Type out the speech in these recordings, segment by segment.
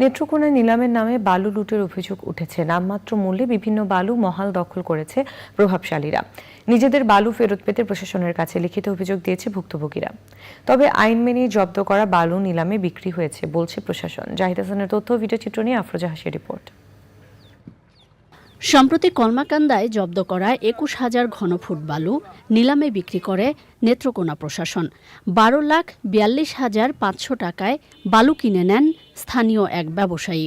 নেত্রকোনায় নিলামের নামে বালু লুটের অভিযোগ উঠেছে। নামমাত্র মূল্যে বিভিন্ন বালু মহাল দখল করেছে প্রভাবশালীরা। নিজেদের বালু ফেরত পেতে প্রশাসনের কাছে লিখিত অভিযোগ দিয়েছে ভুক্তভোগীরা। তবে আইন মেনে জব্দ করা বালু নিলামে বিক্রি হয়েছে বলছে প্রশাসন। জাহিদ হাসানের তথ্য, ভিডিও চিত্র নিয়ে আফরোজা হাসির রিপোর্ট। সম্প্রতি কলমাকান্দায় জব্দ করা একুশ হাজার ঘনফুট বালু নিলামে বিক্রি করে নেত্রকোনা প্রশাসন। বারো লাখ বিয়াল্লিশ হাজার পাঁচশো টাকায় বালু কিনে নেন স্থানীয় এক ব্যবসায়ী।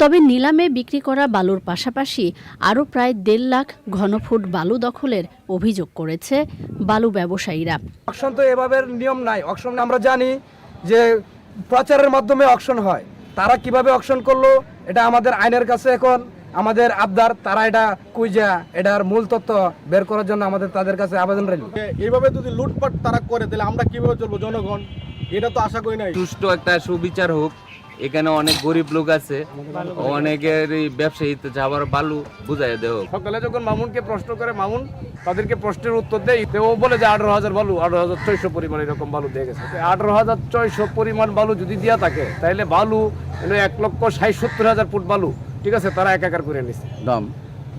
তবে নিলামে বিক্রি করা বালুর পাশাপাশি আরও প্রায় দেড় লাখ ঘনফুট বালু দখলের অভিযোগ করেছে বালু ব্যবসায়ীরা। অকশন তো এভাবে নিয়ম নাই। অকশন আমরা জানি যে প্রচারের মাধ্যমে অকশন হয়। তারা কীভাবে অকশন করল, এটা আমাদের আইনের কাছে এখন আমাদের আবদার তারা এটা কুইজা এটার মূল তথ্য বের করার জন্য আমাদের তাদের কাছে আবেদন রইল। এইভাবে যদি লুটপাট তারা করে তাহলে আমরা কীভাবে চলবো জনগণ? এটা তো আশা করি নাই। সুষ্ঠু একটা সুবিচার হোক এখানে অনেক গরিব লোক আছে অনেকের এই ব্যবসায়ীতে যাবার বালু বুঝাই দেহ সকালে যখন মামুনকে প্রশ্ন করে মামুন তাদেরকে প্রশ্নের উত্তর দেয় তো ও বলে যে আঠারো হাজার বালু আঠারো হাজার ছয়শো পরিমাণ এরকম বালু দিয়ে গেছে। আঠারো হাজার ছয়শো পরিমাণ বালু যদি দেওয়া থাকে তাহলে বালু এক লক্ষ ষাট সত্তর হাজার ফুট বালু। ঠিক আছে তারা একাকার করে নিচ্ছে দাম?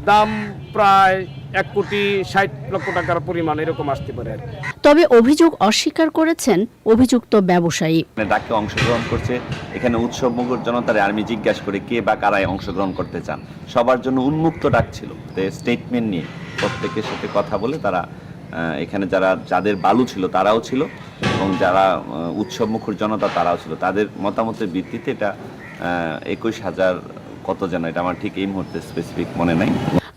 দাম প্রায় এক কোটি ষাট লক্ষ টাকার পরিমাণ এরকম আসতে পারে আর তবে অভিযোগ অস্বীকার করেছেন অভিযুক্ত ব্যবসায়ী। এখানে ডাকে অংশগ্রহণ করছে এখানে উৎসব মুখর জনতারে আর্মি জিজ্ঞাসা করে কে বা কারাই অংশগ্রহণ করতে চান। সবার জন্য উন্মুক্ত ডাক ছিল স্টেটমেন্ট নিয়ে প্রত্যেকের সাথে কথা বলে তারা এখানে যারা যাদের বালু ছিল তারাও ছিল এবং যারা উৎসব মুখর জনতা তারাও ছিল। তাদের মতামতের ভিত্তিতে এটা একুশ হাজার কত যেন এটা আমার ঠিক এই মুহূর্তে স্পেসিফিক মনে নাই।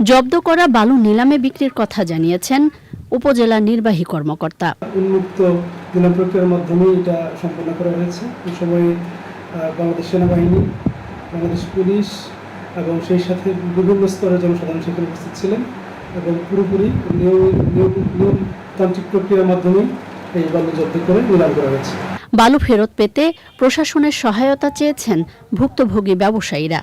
জব্দ করা বালু নিলামে বিক্রির কথা জানিয়েছেন উপজেলা নির্বাহী কর্মকর্তা। উন্মুক্ত নিলাম প্রক্রিয়ার মাধ্যমে এটা সম্পন্ন করা হয়েছে। এই সময়ে বাংলাদেশ সেনাবাহিনী বাংলাদেশ পুলিশ এবং সেই সাথে বিভিন্ন স্তরের জনসাধারণ সেখানে উপস্থিত ছিলেন এবং পুরোপুরি নিয়ম নিয়ম- নিয়মতান্ত্রিক প্রক্রিয়ার মাধ্যমেই এই বালু জব্দ করে নিলাম করা হয়েছে। বালু ফেরত পেতে প্রশাসনের সহায়তা চেয়েছেন ভুক্তভোগী ব্যবসায়ীরা।